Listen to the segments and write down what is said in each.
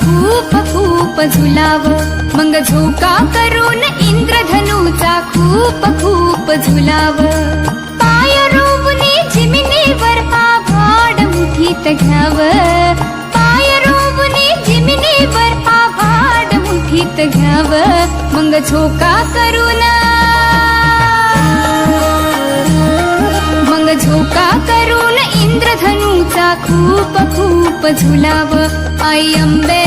खूप खूप झुलाव. मग झोका करून इंद्रधनुचा खूप खूप झुलाव. पाय रोवणे जिमिनीवर आभाड मुठीत घ्याव. पाय रोवणे जिमिनीवर आभाड मुठीत घ्याव. मग झोका करून मग झोका करून खूप झुलाव। आई अंबे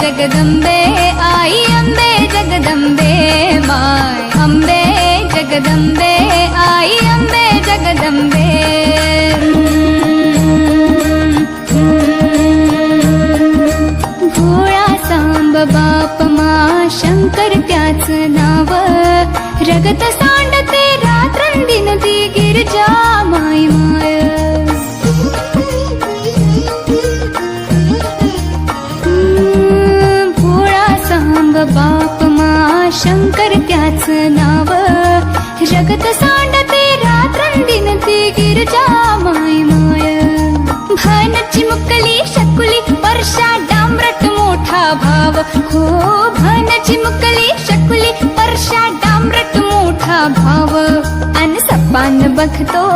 जगदंबे आई अंबे जगदंबे माय। अंबे जगदंबे आई बाप मा शंकर त्याच नाव। रगत बापमा बाप मा शंकर त्याच नाव. जगत सांडते रात्रंदिन ती गिरजा माय माय. भानची चिमुकली शकुली वर्षा डांबरट मोठा भाव. हो भानची चिमुकली शकुली वर्षा डांबरट मोठा भाव. अन सपान बघतो.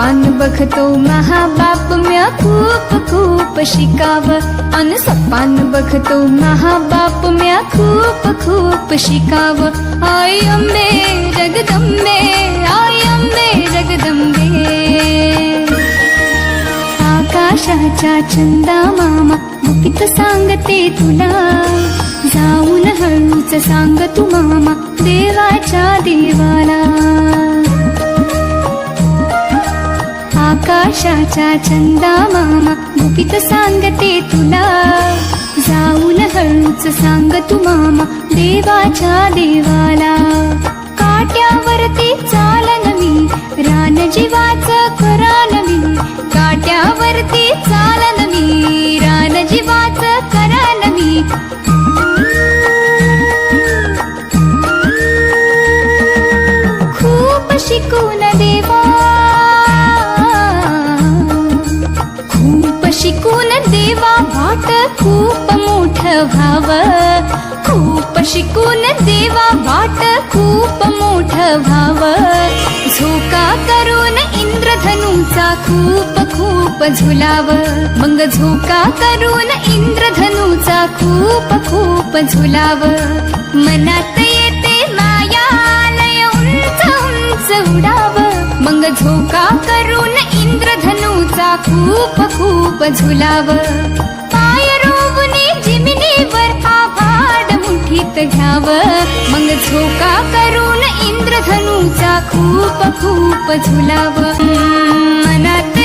अन बघतो महाबाप म्या खूप खूप शिकाव. अन सपान बघतो महाबाप म्या खूप खूप शिकाव. आय अंबे जगदंबे आय अंबे जगदंबे. आकाशाच्या चंदा मामा मुकित सांगते तुला. जाऊन हळूच सांग तू मामा देवाच्या देवाला. आकाशाच्या चंदा मामा गुपित सांगते तुला. जाऊन हळूच सांग तू मामा देवाच्या देवाला. देवा वाट खूप मोठ व्हाव खूप शिकून देवा वाट खूप मोठ व्हाव झोका करून इंद्रधनुचा खूप खूप झुलाव. मग झोका करून इंद्रधनुचा खूप खूप झुलाव. मनात येते मायालय उंच उंच उडाव. मग झोका खूप खूप झुलाव. पाय रोवणे जिमिनीवर आभाड मुठीत घ्याव. मग झोका करून इंद्रधनुचा खूप खूप झुलाव. मनात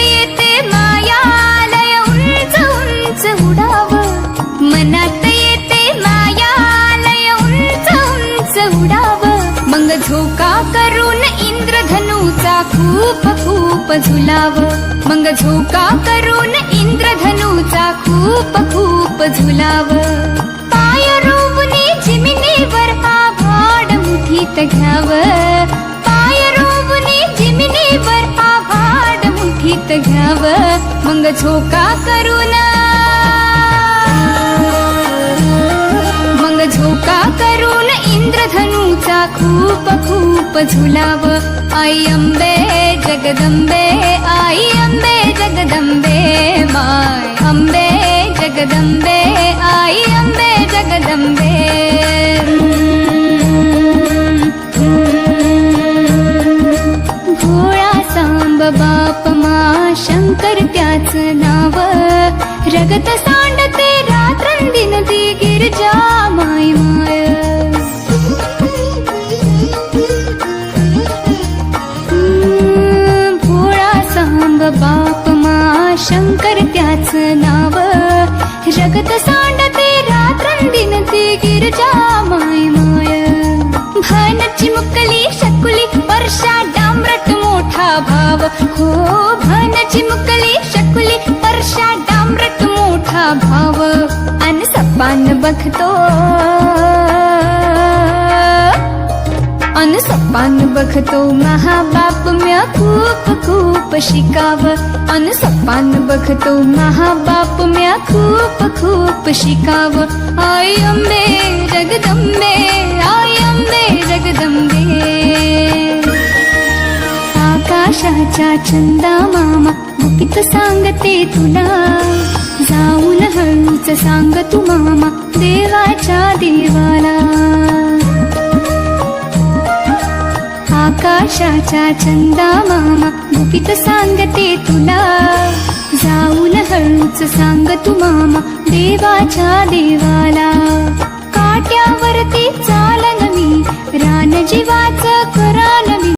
इंद्रधनुचा खूप खूप झुलाव. मग झोका करून इंद्रधनुचा खूप खूप झुलाव. पाय रोवणे जिमिनीवर आभाड मुठीत घ्याव. पाय रोवणे जिमिनीवर आभाड मुठीत घ्याव. मग झोका करून मग झोका करून इंद्रधनुचा खूप खूप झुलाव. आई अंबे जगदंबे आई अंबे जगदंबे माय। अंबे जगदंबे आई अंबे जगदंबे भोळा सांब बाप मा शंकर त्याच नाव। रगत सांडते रात्रंदिन ती गिरजा शंकर त्याच नाव. जगत सांडते रात्रंदिन ती गिरजा माय माय. भानची मुकली शकुली वर्षा डांबरट मोठा भाव. हो भानची मुकली शकुली वर्षा डांबरट मोठा भाव. अन सपान बघतो. सपान बघतो महाबाप म्या खूप खूप शिकाव. अन सपान बघतो महाबाप म्या खूप खूप शिकाव. आय अंबे जगदंबे आय अंबे जगदंबे. आकाशाच्या चंदा मामा गुपित सांगते तुला. जाऊन हळूच सांग तू मामा देवाच्या देवाला. आकाशाच्या चंदा मामा गुपित सांगते तुला. जाऊन हळूच सांग तू मामा देवाच्या देवाला. काट्यावरती चालन मी रान जीवाच करान मी.